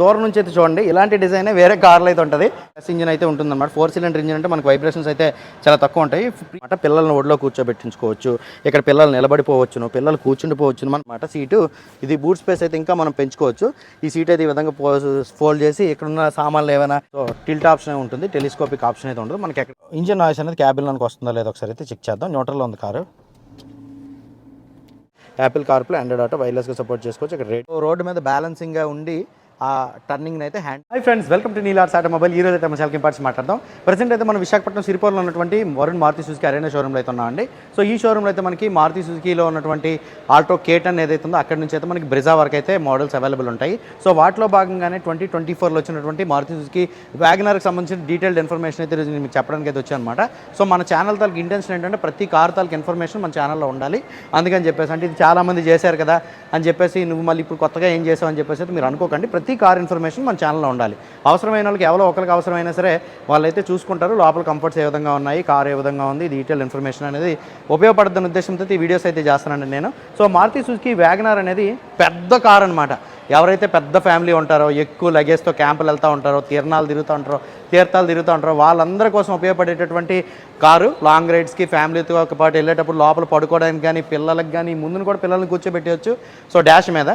దూరం నుంచి అయితే చూడండి. ఇలాంటి డిజైన్ వేరే కార్లు అయితే ఉంటుంది. ఎస్ ఇంజిన్ అయితే ఉంటుంది అనమాట ఫోర్ సిలిండర్ ఇంజిన్ అంటే మనకు వైబ్రేషన్స్ అయితే చాలా తక్కువ ఉంటాయి. అంటే పిల్లల్ని ఒడిలో కూర్చోబెట్టించుకోవచ్చు. ఇక్కడ పిల్లలు నిలబడిపోవచ్చును పిల్లలు కూర్చుండిపోవచ్చును అనమాట సీటు ఇది బూట్ స్పేస్ అయితే ఇంకా మనం పెంచుకోవచ్చు. ఈ సీట్ అయితే ఈ విధంగా ఫోల్డ్ చేసి ఇక్కడ ఉన్న సామాన్లు ఏమైనా టిల్ట్ ఆప్షన్ ఉంటుంది టెలిస్కోపిక్ ఆప్షన్ అయితే ఉంటుంది. మనకి ఎక్కడ ఇంజిన్ నాయిస్ అనేది క్యాబిన్లోకి వస్తుందో లేదో ఒకసారి అయితే చెక్ చేద్దాం. న్యూట్రల్లో ఉంది car. Apple CarPlay Android Auto వైర్లెస్గా support చేసుకోవచ్చు. ఇక్కడ రేట్ రోడ్డు మీద బ్యాలెన్సింగ్గా ఉండి ఆ టర్నింగ్ అయితే hand hi friends welcome to నీలార్స్ automobile ఈ రోజు అయితే మన సెల్కి పార్ట్స్ మాట్లాడదాం. ప్రజెంట్ అయితే మనం విశాఖపట్నం సిరిపోర్లో ఉన్నటువంటి వరుణ్ మారుతి సుజుకి అరేనా షోరూమ్లో అయితే ఉన్నామండి. సో ఈ షోరూమ్లో అయితే మనకి మారుతి సుజుకిలో ఉన్నటువంటి ఆల్టో కేటన్ ఏదైతే ఉందో అక్కడ నుంచి అయితే మనకి బ్రిజా వరకు అయితే మోడల్స్ అవైలబుల్ ఉంటాయి. సో వాటిలో భాగంగానే ట్వంటీ ట్వంటీ ఫోర్లో వచ్చినటువంటి మారుతి సుజుకి వ్యాగనర్కి సంబంధించిన డీటెయిల్డ్ ఇన్ఫర్మేషన్ అయితే మీకు చెప్పడానికి అయితే వచ్చానమాట సో మన ఛానల్ తాలూకు ఇంటెన్షన్ ఏంటంటే ప్రతి కార్ తాలకు ఇన్ఫర్మేషన్ మన ఛానల్లో ఉండాలి. అందుకని చెప్పేసి అంటే ఇది చాలామంది చేశారు కదా అని చెప్పేసి నువ్వు మళ్ళీ ఇప్పుడు కొత్తగా ఏం చేసావు? అని చెప్పేసి మీరు అనుకోకండి. ప్రతి కార్ ఇన్ఫర్మేషన్ మన ఛానల్లో ఉండాలి. అవసరమైన వాళ్ళకి ఎవరో ఒకరికి అవసరమైనా సరే వాళ్ళైతే చూసుకుంటారు లోపల కంఫర్ట్స్ ఏ విధంగా ఉన్నాయి కార్ ఏ విధంగా ఉంది డీటెయిల్ ఇన్ఫర్మేషన్ అనేది ఉపయోగపడుతున్న ఉద్దేశంతో ఈ వీడియోస్ అయితే చేస్తానండి నేను. సో మారుతి సుజుకి వ్యాగనార్ అనేది పెద్ద కార్ అనమాట ఎవరైతే పెద్ద ఫ్యామిలీ ఉంటారో ఎక్కువ లగేజ్తో క్యాంపులు వెళ్తూ ఉంటారో తీర్ణాలు తిరుగుతూ ఉంటారో తీర్థాలు తిరుగుతూ ఉంటారో వాళ్ళందరి కోసం ఉపయోగపడేటటువంటి కారు లాంగ్ రైడ్స్కి ఫ్యామిలీతో ఒక పాటు వెళ్ళేటప్పుడు లోపల పడుకోవడానికి కానీ పిల్లలకు కానీ ముందును కూడా పిల్లల్ని కూర్చోబెట్టవచ్చు సో డాష్ మీద.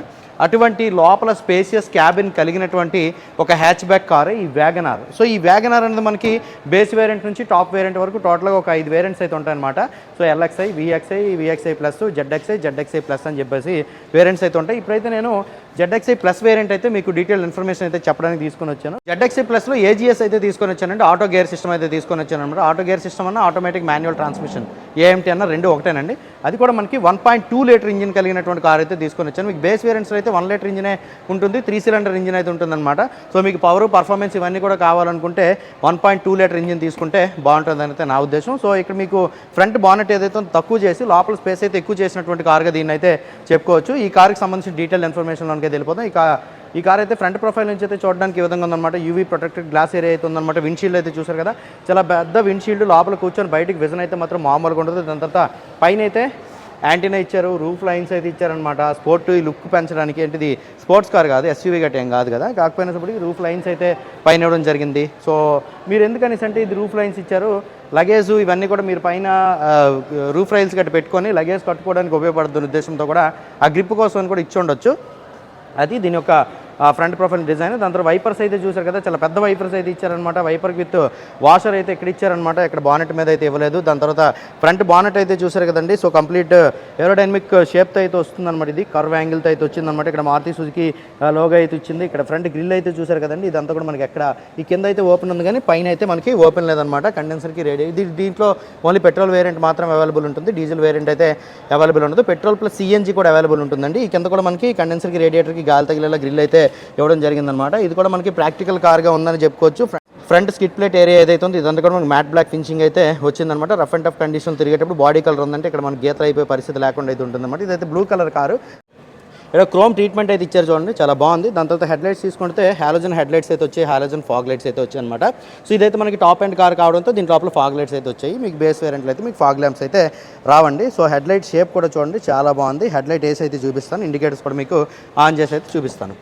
అటువంటి లోపల స్పేసియస్ క్యాబిన్ కలిగినటువంటి ఒక హ్యాచ్ బ్యాక్ కారు ఈ వ్యాగనార్ సో ఈ వ్యాగనార్ అనేది మనకి బేస్ వేరియంట్ నుంచి టాప్ వేరియంట్ వరకు టోటల్గా ఒక ఐదు వేరియంట్స్ అయితే ఉంటాయన్నమాట. So LXI VXI VXI plus ZXI ZXI plus అని చెప్పేసి వేరియంట్స్ అయితే ఉంటాయి. ఇప్పుడైతే నేను జెడ్ఎక్స్ఐ ప్లస్ వేరియంట్ అయితే మీకు డీటెయిల్ ఇన్ఫర్మేషన్ అయితే చెప్పడానికి తీసుకొని వచ్చాను. జెడ్ఎక్స్ఐ ప్లస్లో ఏజీఎస్ అయితే తీసుకొని వచ్చానంటే ఆటో గేర్ సిస్టమ్ అయితే తీసుకొని వచ్చాను అనమాట ఆటో గేర్ సిస్టమ్ అన్న ఆటోమేటిక్ మాన్యువల్ ట్రాన్స్మిషన్ ఏఎంటీ అన్న రెండు ఒకటేనండి. అది కూడా మనకి one point two litre engine కలిగినటువంటి కార్ అయితే తీసుకొని వచ్చాను. మీకు బేస్ వేరియంట్స్ అయితే వన్ లీటర్ ఇంజినే ఉంటుంది త్రీ సిలిండర్ ఇంజిన్ అయితే ఉంటుందన్నమాట. సో మీకు పవర్ పర్ఫార్మెన్స్ ఇవన్నీ కూడా కావాలనుకుంటే one point two litre engine తీసుకుంటే బాగుంటుంది అయితే నా ఉద్దేశం. సో ఇక్కడ మీకు ఫ్రంట్ బానెట్ ఏదైతే తక్కువ చేసి లోపల స్పేస్ అయితే ఎక్కువ చేసినటువంటి కార్గా దీన్ని అయితే చెప్పుకోవచ్చు. ఈ కార్కి సంబంధించిన డీటెయిల్ ఇన్ఫర్మేషన్లోకి వెళ్ళిపోతాం ఈ కా ఈ కార్ అయితే ఫ్రంట్ ప్రొఫైల్ నుంచి అయితే చూడడానికి ఈ విధంగా ఉందన్నమాట. యూవీ ప్రొటెక్టెడ్ గ్లాస్ ఏరియా అయితే ఉందన్నమాట. విండ్షీల్డ్ అయితే చూసారు కదా. చాలా పెద్ద విండ్షీల్డ్ లోపల కూర్చొని బయటికి విజన్ అయితే మాత్రం మామూలుగా ఉండదు. దాని తర్వాత పైన అయితే యాంటీనా ఇచ్చారు రూఫ్ లైన్స్ అయితే ఇచ్చారనమాట స్పోర్ట్ ఈ లుక్ పెంచడానికి ఏంటిది? స్పోర్ట్స్ కార్ కాదు ఎస్యూవీ గట్ట ఏం కాదు కదా. కాకపోయినప్పటికీ రూఫ్ లైన్స్ అయితే పైన ఇవ్వడం జరిగింది. సో మీరు ఎందుకనేసి అంటే ఇది రూఫ్ లైన్స్ ఇచ్చారు? లగేజ్ ఇవన్నీ కూడా మీరు పైన రూఫ్ రైల్స్ గట్టి పెట్టుకొని లగేజ్ కట్టుకోవడానికి ఉపయోగపడుతున్న ఉద్దేశంతో కూడా ఆ గ్రిప్ కోసం అని కూడా ఇచ్చి ఉండొచ్చు. అది దీని యొక్క ఫ్రంట్ ప్రొఫైల్ డిజైన్ దాని తర్వాత వైపర్స్ అయితే చూసారు కదా చాలా పెద్ద వైపర్స్ అయితే ఇచ్చారనమాట వైపర్ విత్ వాషర్ అయితే ఇక్కడ ఇచ్చారనమాట ఇక్కడ బానెట్ మీద అయితే ఇవ్వలేదు. దాని తర్వాత ఫ్రంట్ బానెట్ అయితే చూసారు కదండి. సో కంప్లీట్ ఏరోడైనమిక్ షేప్తో అయితే వస్తుందన్నమాట ఇది. కర్వ్ యాంగిల్తో అయితే వచ్చిందనమాట ఇక్కడ మారుతి సుజుకి uh, లోగో అయితే ఇచ్చింది. ఇక్కడ ఫ్రంట్ గ్రిల్ అయితే చూసారు కదండి. ఇదంతా కూడా మనకి ఎక్కడ ఈ కింద అయితే ఓపెన్ ఉంది కానీ పైన అయితే మనకి ఓపెన్ లేదనమాట కండెన్సర్కి రెడీ ఇది దీంట్లో ఓన్లీ పెట్రోల్ వేరియంట్ మాత్రం అవైలబుల్ ఉంటుంది. డీజిల్ వేరియంట్ అయితే అవైలబుల్ ఉండదు. పెట్రోల్ ప్లస్ సిఎన్జీ కూడా అవైలబుల్ ఉంటుందండి. ఈ కింద కూడా మనకి కండెన్సర్కి రేడియేటర్కి గాలి తగిలేలా గ్రిల్ అయితే ఇవ్వడం జరిగిందనమాట. ఇది కూడా మనకి ప్రాక్టికల్ కార్గా ఉందని చెప్పుకోవచ్చు. ఫ్రంట్ స్కిట్ ప్లేట్ ఏరియా ఏదైతే ఉందో ఇదంతా కూడా మనకి మ్యాట్ బ్లాక్ ఫినిషింగ్ అయితే వచ్చిందనమాట. రఫ్ అండ్ టఫ్ కండిషన్ తిరిగేటప్పుడు బాడీ కలర్ ఉందంటే ఇక్కడ మనకి గీతలు అయిపోయే పరిస్థితి లేకుండా అయితే ఉంటుందన్నమాట. ఇదైతే బ్లూ కలర్ కారు. ఇక్కడ క్రోమ్ ట్రీట్మెంట్ అయితే ఇచ్చారు చూడండి చాలా బాగుంది. దాని తర్వాత హెడ్ లైట్స్ తీసుకుంటే హాలోజన్ హెడ్ లైట్స్ అయితే వచ్చాయి హాలోజన్ ఫాగ్ లైట్స్ అయితే వచ్చాయి అనమాట సో ఇదైతే మనకి టాప్ అండ్ కార్ కావడంతో దీని లోపల ఫాగ్ లైట్స్ అయితే వచ్చాయి. మీకు బేస్ వేరియంట్లో అయితే మీకు ఫాగ్ ల్యాంప్స్ అయితే రావండి. సో హెడ్ లైట్ షేప్ కూడా చూడండి చాలా బాగుంది. హెడ్ లైట్ వేసి అయితే చూపిస్తాను. ఇండికేటర్స్ కూడా మీకు ఆన్ చేసి అయితే చూపిస్తాను.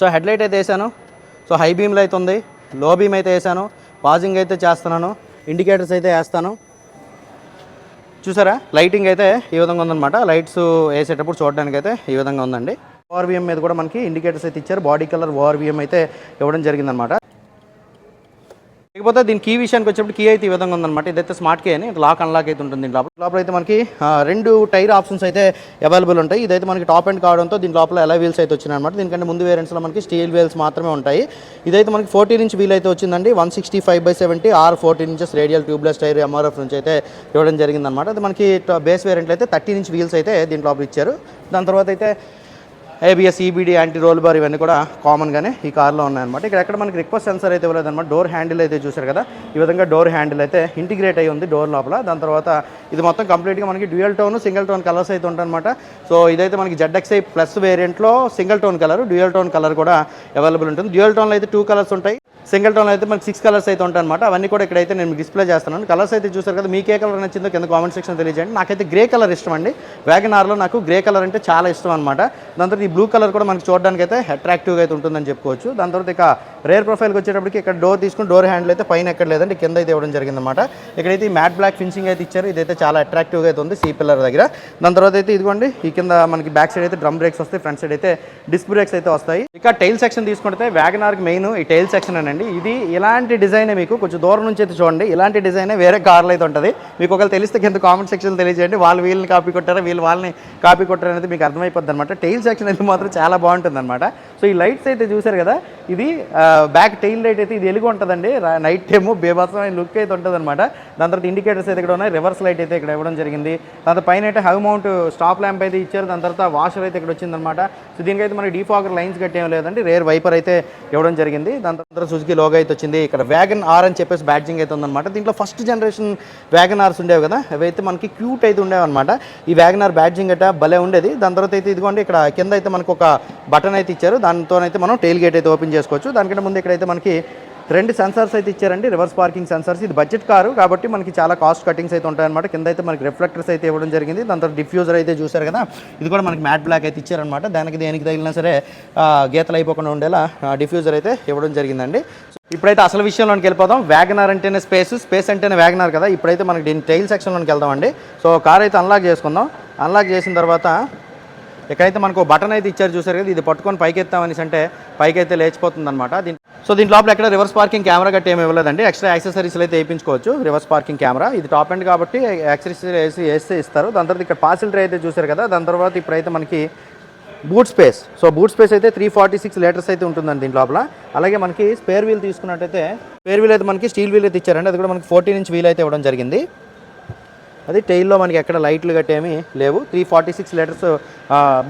సో హెడ్ లైట్ అయితే వేసాను. సో హై బీమ్లో అయితే ఉంది. లో బీమ్ అయితే వేసాను. పాజింగ్ అయితే చేస్తున్నాను. ఇండికేటర్స్ అయితే వేస్తాను. చూసారా? లైటింగ్ అయితే ఈ విధంగా ఉందన్నమాట. లైట్స్ వేసేటప్పుడు చూడడానికి అయితే ఈ విధంగా ఉందండి. ఓఆర్విఎం మీద కూడా మనకి ఇండికేటర్స్ అయితే ఇచ్చారు. బాడీ కలర్ ఓఆర్విఎం అయితే ఇవ్వడం జరిగిందనమాట ఇకపోతే దీని కీ విషయానికి వచ్చేప్పుడు కీ అయితే ఈ విధంగా ఉందన్నమాట. ఇదైతే స్మార్ట్ కీ అని లాక్ అన్లాక్ అయితే ఉంటుంది దీని లోపల లోపల అయితే మనకి రెండు టైర్ ఆప్షన్స్ అయితే అవైలబుల్ ఉంటాయి. ఇదైతే మనకి టాప్ అండ్ కావడంతో దీని లోపల ఎలా వీల్స్ అయితే వచ్చినాయి అనమాట దీనికంటే ముందు వేరియంట్స్లో మనకి స్టీల్ వీల్స్ మాత్రమే ఉంటాయి. ఇదైతే మనకి ఫోర్టీన్ ఇంచ్ వీల్ అయితే వచ్చిందండి. One sixty five by seventy R fourteen inches radial tubeless tyre MRF నుంచి అయితే ఇవ్వడం జరిగిందనమాట అది మనకి బేస్ వేరియంట్లో అయితే థర్టీన్ ఇంచ్ వీల్స్ అయితే దీని లోపల ఇచ్చారు. దాని తర్వాత అయితే ABS EBD anti roll bar ఇవన్నీ కూడా కామన్గానే ఈ కార్లో ఉన్నాయన్నమాట. ఇక్కడ ఎక్కడ మనకి రిక్వెస్ట్ సెన్సర్ అయితే ఇవ్వలేదన్నమాట డోర్ హ్యాండిల్ అయితే చూసారు కదా. ఈ విధంగా డోర్ హ్యాండిల్ అయితే ఇంటిగ్రేట్ అయి ఉంది డోర్ లోపల. దాని తర్వాత ఇది మొత్తం కంప్లీట్గా మనకి dual tone single tone colours అయితే ఉంటాయన్నమాట. సో ఇదైతే మనకి ZXI plus వేరియంట్లో single tone colour dual tone colour కూడా అవైలబుల్ ఉంటుంది. డ్యూయల్ టోన్లో అయితే టూ కలర్స్ ఉంటాయి. సింగిల్ టోన్ అయితే మనకి సిక్స్ కలర్స్ అయితే ఉంటాయి అనమాట అవన్నీ కూడా ఇక్కడైతే నేను డిస్ప్లే చేస్తున్నాను. కలర్స్ అయితే చూసారు కదా మీకు ఏ కలర్ నచ్చిందో కింద కామెంట్ సెక్షన్ తెలియజేయండి. నాకైతే గ్రే కలర్ ఇష్టం అండి. వ్యాగనార్లో నాకు గ్రే కలర్ అంటే చాలా ఇష్టం అనమాట దాని తర్వాత ఈ బ్లూ కలర్ కూడా మనకి చూడడానికి అయితే అట్రాక్టివ్గా అయితే ఉంటుందని చెప్పుకోవచ్చు. దాని తర్వాత ఇక రేర్ ప్రొఫైల్కి వచ్చేటప్పటికి ఇక్కడ డోర్ తీసుకుని డోర్ హ్యాండిల్ అయితే పైన ఎక్కడ లేదండి కింద అయితే ఇవ్వడం జరిగిందన్నమాట. ఇక్కడైతే ఈ మ్యాట్ బ్లాక్ ఫినిషింగ్ అయితే ఇచ్చారు. ఇదైతే చాలా అట్రాక్టివ్గా అయితే ఉంది సీ పిల్లర్ దగ్గర. దాని తర్వాత అయితే ఇదిగోండి ఈ కింద మనకి బ్యాక్ సైడ్ అయితే డ్రమ్ బ్రేక్స్ వస్తాయి ఫ్రంట్ సైడ్ అయితే డిస్క్ బ్రేక్స్ అయితే వస్తాయి. ఇక టైల్ సెక్షన్ తీసుకుంటే వ్యాగనార్కి మెయిన్ ఈ టైల్ సెక్షన్ అండి ఇది ఇలాంటి డిజైనే మీకు కొంచెం దూరం నుంచి అయితే చూడండి. ఇలాంటి డిజైనే వేరే కార్లో అయితే ఉంటుంది. మీకు ఒకవేళ తెలిస్తే కింద కామెంట్ సెక్షన్ తెలియజేయండి. వాళ్ళు వీళ్ళని కాపీ కొట్టారా వీళ్ళు వాళ్ళని కాపీ కొట్టారు అనేది మీకు అర్థమైపోద్ది అనమాట టైల్ సెక్షన్ అయితే మాత్రం చాలా బాగుంటుంది అనమాట సో ఈ లైట్స్ అయితే చూసారు కదా ఇది బ్యాక్ టైల్ లైట్ అయితే ఇది ఎలుగు ఉంటుందండి. నైట్ టైము బేబత్సమైన లుక్ అయితే ఉంటుంది అనమాట దాని తర్వాత ఇండికేటర్స్ అయితే ఇక్కడ ఉన్నాయి. రివర్స్ లైట్ అయితే ఇక్కడ ఇవ్వడం జరిగింది. దాని పైన అయితే హై మౌంట్ స్టాప్ ల్యాంప్ అయితే ఇచ్చారు. దాని తర్వాత వాషర్ అయితే ఇక్కడ వచ్చిందనమాట సో దీనికైతే మనకి డీఫాగర్ లైన్స్ కట్టేం లేదండి. రేర్ వైపర్ అయితే ఇవ్వడం జరిగింది. దాని తర్వాత సుజుకి లోగో అయితే వచ్చింది. ఇక్కడ వ్యాగన్ ఆర్ అని చెప్పేసి బ్యాడ్జింగ్ అయితే ఉందన్నమాట. దీంట్లో ఫస్ట్ జనరేషన్ వ్యాగన్ ఆర్స్ ఉండేవి కదా? అవి అయితే మనకి క్యూట్ అయితే ఉండేవి అనమాట ఈ వ్యాగన్ ఆర్ బ్యాడ్జింగ్ అయితే భలే ఉండేది. దాని తర్వాత అయితే ఇదిగోండి ఇక్కడ కింద అయితే మనకు ఒక బటన్ అయితే ఇచ్చారు. దానితోనైతే మనం టైల్ గేట్ అయితే ఓపెన్ చేసుకోవచ్చు. దానికంటే ముందు ఇక్కడైతే మనకి రెండు సెన్సార్స్ అయితే ఇచ్చారండి. రివర్స్ పార్కింగ్ సెన్సార్స్ ఇది బడ్జెట్ కారు కాబట్టి మనకి చాలా కాస్ట్ కటింగ్స్ అయితే ఉంటాయన్నమాట. కింద అయితే మనకి రిఫ్లెక్టర్స్ అయితే ఇవ్వడం జరిగింది. దాని తర్వాత డిఫ్యూజర్ అయితే చూసారు కదా. ఇది కూడా మనకి మ్యాట్ బ్లాక్ అయితే ఇచ్చారనమాట దానికి దేనికి తగిలినా సరే గీతలు అయిపోకుండా ఉండేలా డిఫ్యూజర్ అయితే ఇవ్వడం జరిగిందండి. ఇప్పుడైతే అసలు విషయంలోకి వెళ్ళిపోదాం. వ్యాగనార్ అంటేనే స్పేస్ స్పేస్ అంటేనే వ్యాగనార్ కదా. ఇప్పుడైతే మనకి దీని టైల్ సెక్షన్లోకి వెళ్దామండి. సో కార్ అయితే అన్లాక్ చేసుకుందాం. అన్లాక్ చేసిన తర్వాత ఎక్కడైతే మనకు బటన్ అయితే ఇచ్చారు చూసారు కదా? ఇది పట్టుకొని పైకి ఎత్తామనేసి అంటే పైకి అయితే లేచిపోతుంది అనమాట దీని సో దీని లోపల ఎక్కడ రివర్స్ పార్కింగ్ కెమెరా గట్టి ఏమి ఇవ్వలేదండి. ఎక్స్ట్రా యాక్సెసరీస్లు అయితే వేయించుకోవచ్చు రివర్స్ పార్కింగ్ కెమెరా. ఇది టాప్ ఎండ్ కాబట్టి యాక్సెసరీ వేసి వేస్తే ఇస్తారు. దాని తర్వాత ఇక్కడ పార్సిల్ ట్రే అయితే చూసారు కదా? దాని తర్వాత ఇప్పుడైతే మనకి boot space so boot space అయితే త్రీ ఫార్టీ సిక్స్ లీటర్స్ అయితే ఉంటుందండి దీని లోపల. అలాగే మనకి స్పేర్ వీల్ తీసుకున్నట్టయితే స్పేర్ వీల్ అయితే మనకి స్టీల్ వీల్ అయితే ఇచ్చారండి. అది కూడా మనకి ఫోర్టీన్ ఇంచ్ వీల్ అయితే ఇవ్వడం జరిగింది. అది టైల్లో మనకి ఎక్కడ లైట్లు గట్టేమీ లేవు. Three forty six litres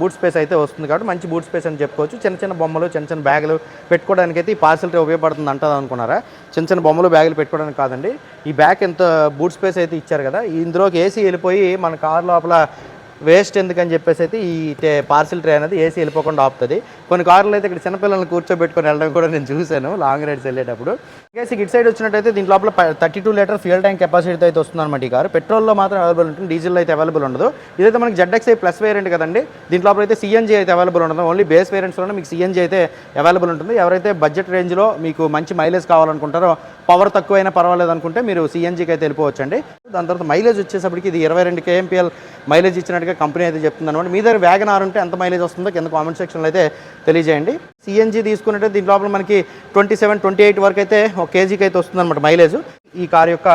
boot space అయితే వస్తుంది కాబట్టి మంచి బూట్ స్పేస్ అని చెప్పుకోవచ్చు. చిన్న చిన్న బొమ్మలు చిన్న చిన్న బ్యాగులు పెట్టుకోవడానికి అయితే ఈ పార్సల్ ఉపయోగపడుతుంది అంటుంది అనుకున్నారా? చిన్న చిన్న బొమ్మలు బ్యాగులు పెట్టుకోవడానికి కాదండి. ఈ బ్యాగ్ ఎంత బూట్ స్పేస్ అయితే ఇచ్చారు కదా ఇందులోకి ఏసీ వెళ్ళిపోయి మన కార్ లోపల వేస్ట్ ఎందుకని చెప్పేసి అయితే ఈ టే పార్సిల్ ట్రే అనేది ఏసీ వెళ్ళిపోకుండా ఆపుతుంది. కొన్ని కార్లు అయితే ఇక్కడ చిన్నపిల్లల్ని కూర్చోబెట్టుకొని వెళ్ళడం కూడా నేను చూశాను లాంగ్ రైడ్స్ వెళ్ళేటప్పుడు. ఇంకేసి ఇటు సైడ్ వచ్చినట్టయితే దీంట్లో లోపల thirty two litre fuel tank కెపాసిటీతో అయితే వస్తుంది అనమాట ఈ కారు. పెట్రోల్లో మాత్రం అవైలబుల్ ఉంటుంది డీజిల్ అయితే అవైలబుల్ ఉండదు. ఇదైతే మనకి జెడ్ఎక్స్ఐ ప్లస్ వేరియంట్ కదండి దీంట్లో లోపల అయితే సిఎన్జీ అయితే అవైలబుల్ ఉండదు. ఓన్లీ బేస్ వేరియంట్స్లోనే మీకు సిఎన్జీ అయితే అవైలబుల్ ఉంటుంది. ఎవరైతే బడ్జెట్ రేంజ్లో మీకు మంచి మైలేజ్ కావాలనుకుంటారో పవర్ తక్కువైనా పర్వాలేదు అనుకుంటే మీరు సిఎన్జీకి అయితే వెళ్ళిపోవచ్చండి. దాని తర్వాత మైలేజ్ వచ్చేసప్పటికి ఇది ఇరవై రెండు కేఎంపీఎల్ మైలేజ్ ఇచ్చినట్టుగా కంపెనీ అయితే చెప్తుంది అనమాట మీ దగ్గర వ్యాగన్ ఆర్ ఉంటే ఎంత మైలేజ్ వస్తుందో కింద కామెంట్ సెక్షన్లో అయితే తెలియజేయండి. సిఎన్జీ తీసుకున్నట్టే దీని లోపల మనకి ట్వంటీ సెవెన్ ట్వంటీ ఎయిట్ వరకు అయితే ఒక కేజీకి అయితే వస్తుంది అనమాట మైలేజ్ ఈ కార్ యొక్క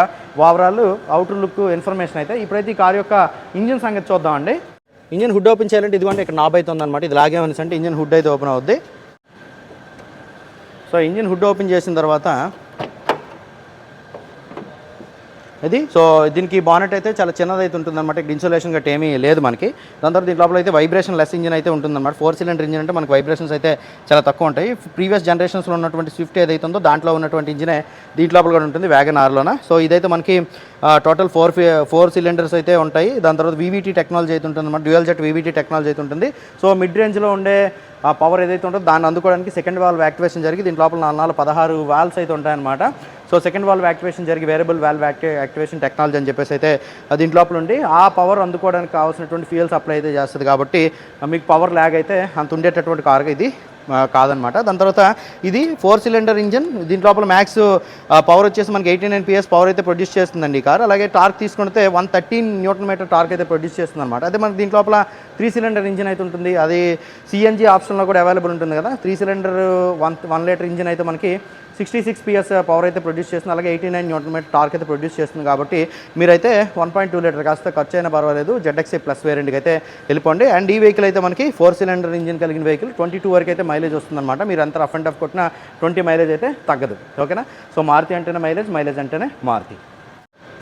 ఓవరాల్ అవుటర్ లుక్ ఇన్ఫర్మేషన్ అయితే. ఇప్పుడైతే ఈ కార్ యొక్క ఇంజిన్ సంగతి చూద్దామండి. ఇంజిన్ హుడ్ ఓపెన్ చేయాలంటే ఇదిగోండి ఇక్కడ నాబ్ అయితే ఉందన్నమాట. ఇది లాగే ఉంది అంటే ఇంజిన్ హుడ్ అయితే ఓపెన్ అవుద్ది. సో ఇంజిన్ హుడ్ ఓపెన్ చేసిన తర్వాత ఇది సో దీనికి బానెట్ అయితే చాలా చిన్నది అయితే ఉంటుంది ఇక్కడ ఇన్సులేషన్ గట్టి ఏమీ లేదు మనకి. దాని తర్వాత దీని లోపల అయితే వైబ్రేషన్ లెస్ ఇంజిన్ అయితే ఉంటుందన్నమాట. ఫోర్ సిలిండర్ ఇంజిన్ అంటే మనకి వైబ్రేషన్స్ అయితే చాలా తక్కువ ఉంటాయి. ప్రీవియస్ జనరేషన్స్లో ఉన్నటువంటి స్విఫ్ట్ ఏదైతే ఉందో దాంట్లో ఉన్నటువంటి ఇంజినే దీంట్లో లోపల కూడా ఉంటుంది వ్యాగన్ ఆర్లోన సో ఇదైతే మనకి టోటల్ ఫోర్ ఫోర్ సిలిండర్స్ అయితే ఉంటాయి. దాని తర్వాత వీవీటీ టెక్నాలజీ అయితే ఉంటుంది అనమాట డ్యూయల్ జెట్ వీవీటీ టెక్నాలజీ అయితే ఉంటుంది. సో మిడ్ రేంజ్లో ఉండే ఆ పవర్ ఏదైతే ఉంటుందో దాన్ని అందుకోవడానికి సెకండ్ వాల్వ్ యాక్టివేషన్ జరిగి దీని లోపల నాలుగు నాలుగు పదహారు వాల్వ్స్ అయితే ఉంటాయన్నమాట. సో సెకండ్ వాల్వ్ యాక్టివేషన్ జరిగి వేరియబుల్ వాల్వ్ యాక్టివేషన్ టెక్నాలజీ అని చెప్పేసి అయితే అది దీంట్ లోపల ఉండి ఆ పవర్ అందుకోవడానికి కావాల్సినటువంటి ఫ్యూయల్ సప్లై అయితే చేస్తుంది కాబట్టి మీకు పవర్ ల్యాగ్ అయితే అంత ఉండేటటువంటి కార్ ఇది కాదనమాట దాని తర్వాత ఇది ఫోర్ సిలిండర్ ఇంజన్ దీని లోపల మ్యాక్స్ పవర్ వచ్చేసి మనకి ఎయిటీ నైన్ పిఎస్ పవర్ అయితే ప్రొడ్యూస్ చేస్తుందండి ఈ కార్ అలాగే టార్క్ తీసుకుంటే one thirteen newton metre torque అయితే ప్రొడ్యూస్ చేస్తుంది అనమాట అదే మనకి దీని లోపల త్రీ సిలిండర్ ఇంజిన్ అయితే ఉంటుంది. అది సిఎన్జి ఆప్షన్లో కూడా అవైలబుల్ ఉంటుంది కదా. Three cylinder one one litre engine అయితే మనకి సిక్స్టీ సిక్స్ పిఎస్ పవర్ అయితే ప్రొడ్యూస్ చేస్తుంది. అలాగే eighty nine newton metre torque అయితే ప్రొడ్యూస్ చేస్తుంది కాబట్టి మీరైతే వన్ పాయింట్ టూ లీటర్ కాస్త ఖర్చు అయినా పర్వాలేదు జెడ్ఎక్సీ ప్లస్ వేరియంట్కి అయితే వెళ్ళిపోండి. అండ్ ఈ వెహికల్ అయితే మనకి ఫోర్ సిలిండర్ ఇంజిన్ కలిగిన వెహికల్ ట్వంటీ టూ వరకు అయితే మైలేజ్ వస్తుందన్నమాట. మీరు అంతా రఫ్ అండ్ టఫ్ కొట్టిన ట్వంటీ మైలేజ్ అయితే తగ్గదు. ఓకేనా సో మారుతి అంటేనే మైలేజ్ మైలేజ్ అంటేనే మారుతి.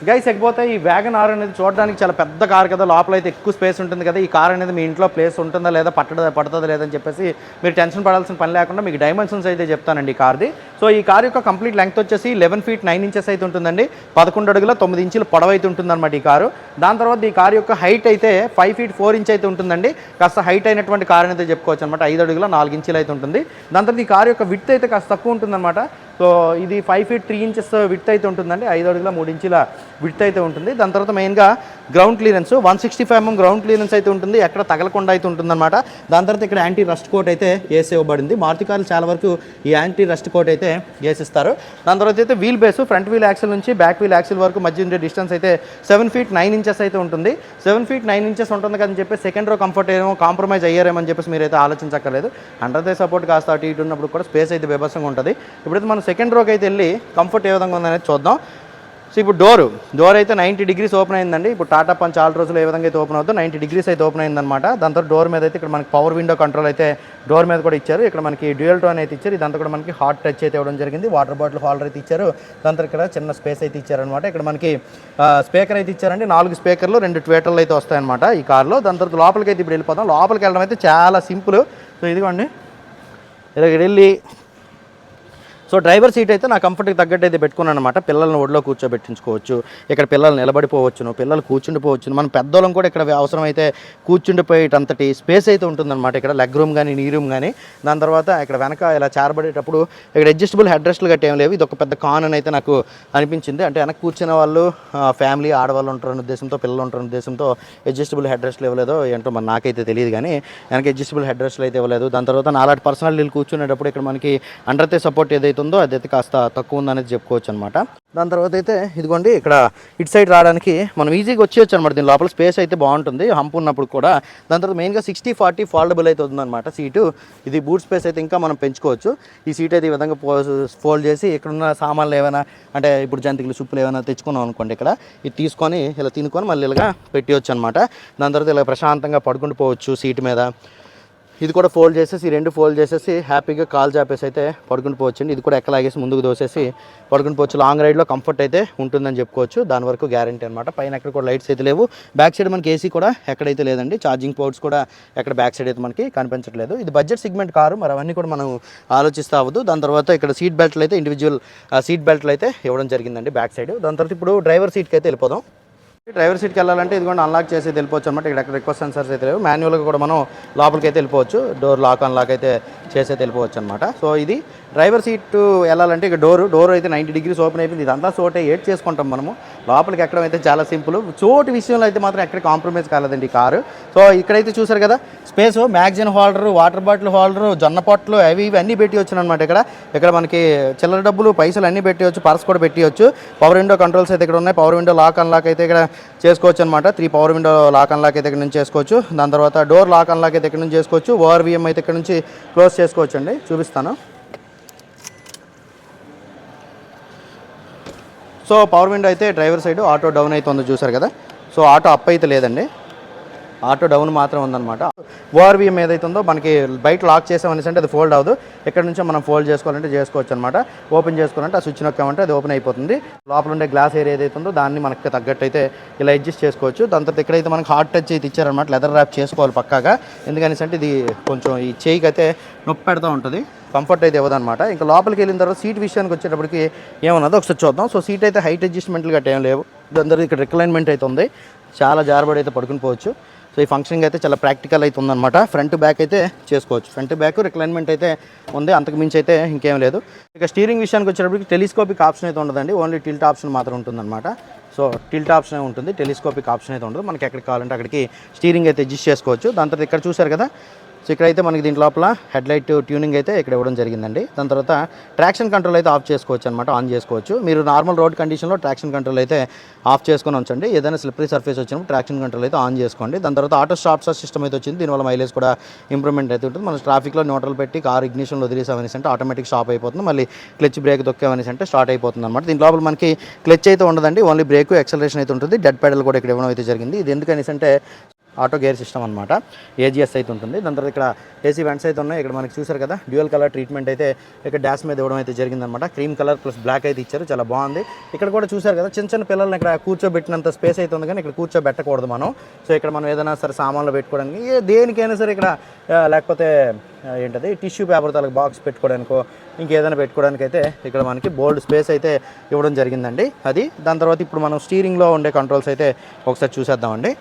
గైస్ ఎక్కిపోతే ఈ వ్యాగన్ ఆర్ అనేది చూడడానికి చాలా పెద్ద కార్ కదా. లోపల అయితే ఎక్కువ స్పేస్ ఉంటుంది కదా. ఈ కార్ అనేది మీ ఇంట్లో ప్లేస్ ఉంటుందా లేదా పట్టదా పడుతుందా లేదని చెప్పేసి మీరు టెన్షన్ పడాల్సిన పని లేకుండా మీకు డైమెన్షన్స్ అయితే చెప్తానండి ఈ కార్ది. సో ఈ కార్ యొక్క కంప్లీట్ లెంగ్త్ వచ్చేసి లెవెన్ ఫీట్ నైన్ ఇంచెస్ అయితే ఉంటుందండి. పదకొండు అడుగుల తొమ్మిది ఇంచుల పొడవు అయితే ఉంటుందన్నమాట ఈ కారు. దాని తర్వాత ఈ కార్ యొక్క హైట్ అయితే ఫైవ్ ఫీట్ ఫోర్ ఇంచ్ అయితే ఉంటుందండి. కాస్త హైట్ అయినటువంటి కార్ అనేది చెప్పుకోవచ్చు అనమాట ఐదు అడుగుల నాలుగు ఇంచులు అయితే ఉంటుంది. దాని తర్వాత ఈ కార్ యొక్క విత్ అయితే కాస్త తక్కువ ఉంటుందన్నమాట. సో ఇది five feet three inches with అయితే ఉంటుందండి. ఐదు అడుగుల మూడు ఇంచుల విత్ అయితే ఉంటుంది. దాని తర్వాత మెయిన్గా ground clearance one sixty five mm ground clearance అయితే ఉంటుంది. ఎక్కడ తగలకుండా అయితే ఉంటుందన్నమాట. దాని తర్వాత ఇక్కడ యాంటీ రస్ట్ కోట్ అయితే వేసి ఇవ్వబడింది. మారుతి కార్లు చాలా వరకు ఈ యాంటీ రస్ట్ కోట్ అయితే వేసిస్తారు. దాని తర్వాత అయితే wheel base front wheel axle నుంచి బ్యాక్ వీల్ యాక్సిల్ వరకు మధ్య ఉండే డిస్టెన్స్ అయితే సెవెన్ ఫీట్ నైన్ ఇంచెస్ అయితే ఉంటుంది. సెవెన్ ఫీట్ నైన్ ఇంచెస్ ఉంటుంది కదని చెప్పి సెకండ్ రో కంఫర్ట్ ఏమో కాంప్రమైజ్ అయ్యారేమని చెప్పేసి మీరైతే ఆలోచించక్కర్లేదు. అండర్ దే సపోర్ట్ కాస్త అటు ఇటు ఉన్నప్పుడు కూడా స్పేస్ అయితే బేబస్సంగా ఉంటుంది. ఇప్పుడైతే మనం సెకండ్ రోకి అయితే వెళ్ళి కంఫర్ట్ ఏ విధంగా ఉందనేది చూద్దాం. సో ఇప్పుడు డోర్ డోర్ అయితే నైంటీ డిగ్రీస్ ఓపెన్ అయిందండి. ఇప్పుడు టాటా పంచ్ చాలా రోజులు ఏ విధంగా అయితే ఓపెన్ అవుతుందో నైంటీ డిగ్రీస్ అయితే ఓపెన్ అయిందనమాట దాంతో డోర్ మీద అయితే ఇక్కడ మనకి పవర్ విండో కంట్రోల్ అయితే డోర్ మీద కూడా ఇచ్చారు. ఇక్కడ మనకి డ్యూయల్ టోన్ అయితే ఇచ్చారు. ఇదంతా కూడా మనకి హాట్ టచ్ అయితే ఇవ్వడం జరిగింది. వాటర్ బాటిల్ హోల్డర్ అయితే ఇచ్చారు. దాంతో ఇక్కడ చిన్న స్పేస్ అయితే ఇచ్చారనమాట ఇక్కడ మనకి స్పీకర్ అయితే ఇచ్చారండి. నాలుగు స్పీకర్లు రెండు ట్వేటర్లు అయితే వస్తాయన్నమాట ఈ కార్లో దాని తర్వాత లోపలికి అయితే ఇప్పుడు వెళ్ళిపోతాం లోపలికి వెళ్ళడం అయితే చాలా సింపుల్. సో ఇదిగోండి. ఇలా వెళ్ళి సో డ్రైవర్ సీట్ అయితే నా కంఫర్ట్కి తగ్గట్టు అయితే పెట్టుకున్నాను అనమాట పిల్లల్ని ఒడిలో కూర్చోబెట్టించుకోవచ్చు ఇక్కడ పిల్లలు నిలబడిపోవచ్చును పిల్లలు కూర్చుండిపోవచ్చును. మన పెద్దోళ్ళం కూడా ఇక్కడ అవసరమైతే కూర్చుండిపోయేటంతటి స్పేస్ అయితే ఉంటుందన్నమాట. ఇక్కడ లెగ్ రూమ్ కానీ నీ రూమ్ కానీ దాని తర్వాత ఇక్కడ వెనక ఇలా చేరబడేటప్పుడు ఇక్కడ అడ్జస్టబుల్ హెడ్ రెస్ట్లు గట్టి ఏం లేవు. ఇది ఒక పెద్ద కాన్ అని అయితే నాకు అనిపించింది. అంటే వెనక కూర్చున్న వాళ్ళు ఫ్యామిలీ ఆడవాళ్ళు ఉంటారన్న ఉద్దేశంతో పిల్లలు ఉంటారన్న ఉద్దేశంతో అడ్జస్టబుల్ హెడ్ రెస్ట్లు ఇవ్వలేదో ఏంటో మరి నాకైతే తెలియదు కానీ వెనక అడ్జస్టబుల్ హెడ్ రెస్ట్లు అయితే ఇవ్వలేదు. దాని తర్వాత నాలాంటి పర్సనల్ నీళ్ళు కూర్చునేటప్పుడు ఇక్కడ మనకి అండర్తే సపోర్ట్ ఏదైతే ఉందో అదైతే కాస్త తక్కువ ఉందనేది చెప్పుకోవచ్చు అనమాట దాని తర్వాత అయితే ఇదిగోండి ఇక్కడ ఇటు సైడ్ రావడానికి మనం ఈజీగా వచ్చేయచ్చు అనమాట దీని లోపల స్పేస్ అయితే బాగుంటుంది హంప్ ఉన్నప్పుడు కూడా. దాని తర్వాత మెయిన్గా సిక్స్టీ ఫార్టీ ఫోల్డబుల్ అయితే ఉందన్నమాట సీటు. ఇది బూట్ స్పేస్ అయితే ఇంకా మనం పెంచుకోవచ్చు. ఈ సీట్ అయితే ఈ విధంగా ఫోల్డ్ చేసి ఇక్కడున్న సామాన్లు ఏమైనా అంటే ఇప్పుడు జంతికలు సుప్పులు ఏమైనా తెచ్చుకున్నాం అనుకోండి ఇక్కడ. ఇది తీసుకొని ఇలా తినుకొని మళ్ళీ ఇలాగా పెట్టవచ్చు అనమాట దాని తర్వాత ఇలా ప్రశాంతంగా పడుకుంటూ పోవచ్చు సీట్ మీద. ఇది కూడా ఫోల్డ్ చేసేసి ఈ రెండు ఫోల్డ్ చేసేసి హ్యాపీగా కాల్ చేపేసి అయితే పడుకుని పోవచ్చండి. ఇది కూడా ఎక్కలాగేసి ముందుకు దోసేసి పడుకుని పోవచ్చు. లాంగ్ రైడ్లో కంఫర్ట్ అయితే ఉంటుందని చెప్పుకోవచ్చు. దాని వరకు గ్యారంటీ అనమాట పైన ఎక్కడ కూడా లైట్స్ అయితే లేవు. బ్యాక్ సైడ్ మనకి ఏసీ కూడా ఎక్కడైతే లేదండి. ఛార్జింగ్ పోర్ట్స్ కూడా ఎక్కడ బ్యాక్ సైడ్ అయితే మనకి కనిపించట్లేదు. ఇది బడ్జెట్ సిగ్మెంట్ కారు. మరి అవన్నీ కూడా మనం ఆలోచిస్తూ అవ్వదు. దాని తర్వాత ఇక్కడ సీట్ బెల్ట్లు అయితే ఇండివిజువల్ సీట్ బెల్ట్లు అయితే ఇవ్వడం జరిగిందండి బ్యాక్ సైడ్ దాని తర్వాత ఇప్పుడు డ్రైవర్ సీట్కి అయితే వెళ్ళిపోదాం. డ్రైవర్ సీట్కి వెళ్ళాలంటే ఇదిగోండి అన్లాక్ చేసి వెళ్ళిపోవచ్చు అనమాట ఇక్కడ రిక్వెస్ట్ సెన్సర్స్ అయితే లేవు. మాన్యువల్గా కూడా మనం లోపలికి అయితే వెళ్ళిపోవచ్చు. డోర్ లాక్ అన్లాక్ అయితే చేసి అయితే వెళ్ళిపోవచ్చు అనమాట సో ఇది డ్రైవర్ సీట్ వెళ్ళాలంటే ఇక డోర్ డోర్ అయితే నైంటీ డిగ్రీస్ ఓపెన్ అయిపోయింది. ఇదంతా చోటే ఏడ్ చేసుకుంటాం మనము. లోపలికి ఎక్కడం అయితే చాలా సింపుల్. చోటు విషయంలో అయితే మాత్రం ఎక్కడ కాంప్రమైజ్ కాలేదండి ఈ కారు. సో ఇక్కడైతే చూసారు కదా space magazine holder water bottle holder జొన్న పొట్లు అవి ఇవి అన్నీ పెట్టి వచ్చాను అనమాట ఇక్కడ. ఇక్కడ మనకి చిల్లర డబ్బులు పైసలు అన్నీ పెట్టవచ్చు పర్స్ కూడా పెట్టవచ్చు పవర్ విండో కంట్రోల్స్ అయితే ఇక్కడ ఉన్నాయి. పవర్ విండో లాక్ అన్లాక్ అయితే ఇక్కడ చేసుకోవచ్చు అనమాట three power window lock unlock అయితే ఇక్కడ నుంచి చేసుకోవచ్చు. దాని తర్వాత డోర్ లాక్ అన్లాక్ అయితే ఇక్కడ నుంచి చేసుకోవచ్చు. ఓఆర్విఎం అయితే ఇక్కడ నుంచి క్లోజ్ చేసుకోవచ్చు అండి చూపిస్తాను. సో పవర్ విండో అయితే డ్రైవర్ సైడ్ ఆటో డౌన్ అయితే ఉందో చూసారు కదా? సో ఆటో అప్ అయితే లేదండి. ఆటో డౌన్ మాత్రం ఉందన్నమాట. ఓఆర్వీఎం ఏదైతే ఉందో మనకి బయట లాక్ చేసామనేసి అంటే అది ఫోల్డ్ అవ్వదు. ఎక్కడి నుంచో మనం ఫోల్డ్ చేసుకోవాలంటే చేసుకోవచ్చు అనమాట ఓపెన్ చేసుకోవాలంటే ఆ స్విచ్ నొక్కామంటే అది ఓపెన్ అయిపోతుంది. లోపల ఉండే గ్లాస్ ఏరియా ఏదైతే ఉందో దాన్ని మనకి తగ్గట్టు అయితే ఇలా అడ్జస్ట్ చేసుకోవచ్చు. దాని తర్వాత ఎక్కడైతే మనకి హార్ట్ టచ్ అయితే ఇచ్చారనమాట లెదర్ ర్యాప్ చేసుకోవాలి పక్కాగా. ఎందుకనేసి అంటే ఇది కొంచెం ఈ చేయికి అయితే నొప్పి పెడతా ఉంటుంది. కంఫర్ట్ అయితే ఇవ్వదన్నమాట. ఇంకా లోపలికి వెళ్ళిన తర్వాత సీట్ విషయానికి వచ్చేటప్పటికి ఏమన్నదో ఒకసారి చూద్దాం. సో సీట్ అయితే హైట్ అడ్జస్ట్మెంట్లు గట్ట ఏం లేవు. అందరూ ఇక్కడ రిక్లైన్మెంట్ అయితే ఉంది. చాలా జారబడి అయితే పడుకుని పోవచ్చు. సో ఈ ఫంక్షనింగ్ అయితే చాలా ప్రాక్టికల్ అయితే ఉందన్నమాట. ఫ్రంట్ బ్యాక్ అయితే చేసుకోవచ్చు. ఫ్రంట్ బ్యాక్ రిక్లైన్మెంట్ అయితే ఉంది. అంతకు మించి అయితే ఇంకేం లేదు. ఇక స్టీరింగ్ విషయానికి వచ్చేటప్పటికి టెలిస్కోపిక్ ఆప్షన్ అయితే ఉండదండి. ఓన్లీ టిల్ట్ ఆప్షన్ మాత్రం ఉంటుందన్నమాట. సో టిల్ట్ ఆప్షన్ ఉంటుంది. టెలిస్కోపిక్ ఆప్షన్ అయితే ఉండదు. మనకి ఎక్కడికి కావాలంటే అక్కడికి స్టీరింగ్ అయితే అడ్జస్ట్ చేసుకోవచ్చు. దాని తర్వాత ఇక్కడ చూసారు కదా? సో ఇక్కడైతే మనకి దీని లోపల హెడ్ లైట్ ట్యూనింగ్ అయితే ఇక్కడ ఇవ్వడం జరిగిందండి. దాని తర్వాత ట్రాక్షన్ కంట్రోల్ అయితే ఆఫ్ చేసుకోవచ్చు అనమాట ఆన్ చేసుకోవచ్చు. మీరు నార్మల్ రోడ్ కండిషన్లో ట్రాక్షన్ కంట్రోల్ అయితే ఆఫ్ చేసుకొని ఉంచండి. ఏదైనా స్లిప్పరీ సర్ఫేస్ వచ్చినప్పుడు ట్రాక్షన్ కంట్రోల్ అయితే ఆన్ చేసుకోండి. దాని తర్వాత ఆటో స్టాప్ సిస్టమ్ అయితే వచ్చింది. దీనివల్ల మైలేజ్ కూడా ఇంప్రూవ్మెంట్ అయితే ఉంటుంది. మనం ట్రాఫిక్లో న్యూట్రల్ పెట్టి కార్ ఇగ్నిషన్లో వదిలేసామనేసి అంటే ఆటోమేటిక్ స్టాప్ అయిపోతుంది. మళ్ళీ క్లచ్ బ్రేక్ దొక్కామనేసి అంటే స్టార్ట్ అయిపోతుంది అనమాట దీని లోపల మనకి క్లచ్ అయితే ఉండదండి. ఓన్లీ బ్రేక్ ఎక్సలరేషన్ అయితే ఉంటుంది. డెడ్ పెడల్ కూడా ఇక్కడ ఇవ్వడం అయితే జరిగింది. ఇది ఎందుకనేసి అంటే ఆటో గేర్ సిస్టమ్ అనమాట ఏజిఎస్ అయితే ఉంటుంది. దాని తర్వాత ఇక్కడ ఏసీ వెంట్స్ అయితే ఉన్నాయి. ఇక్కడ మనకి చూసారు కదా డ్యూయల్ కలర్ ట్రీట్మెంట్ అయితే ఇక్కడ డాష్ మీద ఇవ్వడం అయితే జరిగిందనమాట క్రీమ్ కలర్ ప్లస్ బ్లాక్ అయితే ఇచ్చారు. చాలా బాగుంది. ఇక్కడ కూడా చూసారు కదా చిన్న చిన్న పిల్లల్ని ఇక్కడ కూర్చోబెట్టినంత స్పేస్ అయితే ఉంది కానీ ఇక్కడ కూర్చోబెట్టకూడదు మనం. సో ఇక్కడ మనం ఏదైనా సరే సామాన్లు పెట్టుకోవడానికి దేనికైనా సరే ఇక్కడ లేకపోతే ఏంటది టిష్యూ పేపర్ తల బాక్స్ పెట్టుకోవడానికో ఇంకేదైనా పెట్టుకోవడానికి అయితే ఇక్కడ మనకి బోల్డ్ స్పేస్ అయితే ఇవ్వడం జరిగిందండి. అది దాని తర్వాత ఇప్పుడు మనం స్టీరింగ్లో ఉండే కంట్రోల్స్ అయితే ఒకసారి చూసేద్దామండి.